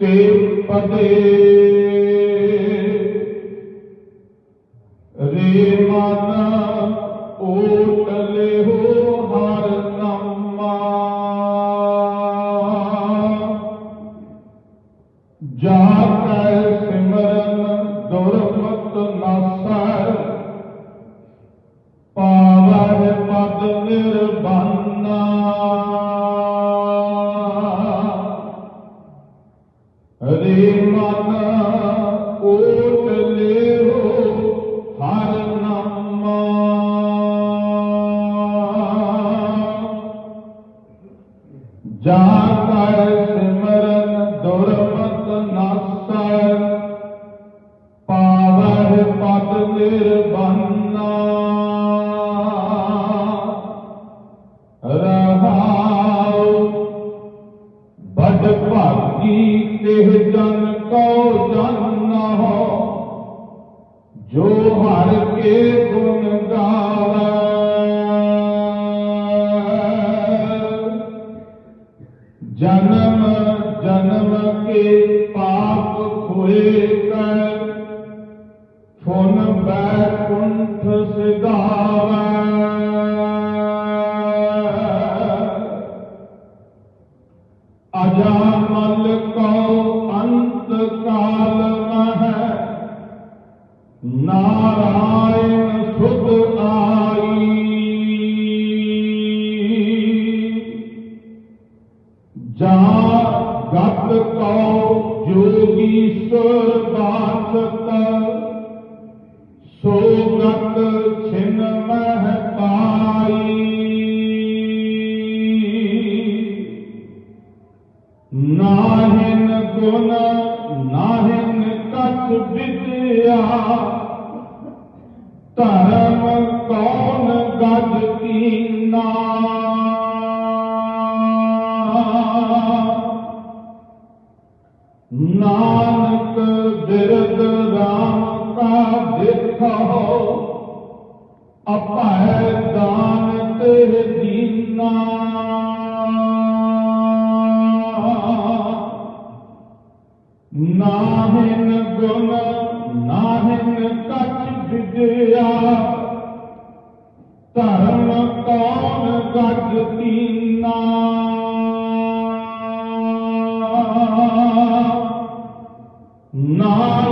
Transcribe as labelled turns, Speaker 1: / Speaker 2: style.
Speaker 1: ਤੇ ਪਦੇ ਪਦ ਰੇ ਮਨ ਓਟ ਲਿਓ ਹਰ ਨਾਮਾ ਜਾ ਕੈ ਸਿਮਰਨ ਦੁਰਮਤ ਨਾਸੈ ਪਾਵਹਿ ਪਦ ਨਿਰਬਾਨਾ ਜੋ ਹਰ ਕੇ ਗੁਣ ਗਾਵੇ। ਜਨਮ ਜਨਮ ਕੇ ਪਾਪ ਖੋਏ ਕਰ ਫੁਨ ਬੈਕੁੰਠ ਸਿਧਾਵੇ। ਅਜਾਮਲ ਕੋ ਅੰਤ ਕਾ ਨਾਰਾਇਣ ਸੁਧ ਆਈ ਜਾ ਗਤ ਕਉ ਜੋਗੀਸ਼ਵਰ ਬਾਸਤ ਸੋ ਗਤ ਛਿਨ ਮਹਿ ਪਾਈ ਨਾਹਿਨ ਗੁਣ ਨਾਹਿਨ ਕਛ ਵਿਦਿਆ धर्म कौन गज कीना नानक बिरद राम का दिखो अपह दान तेर दीना नाहिन गुण ਨਾਹਿਨ ਕਛ ਵਿਦਿਆ ਧਰਮ ਕੌਣ ਗੱਜ ਕੀਨਾ ਨਾ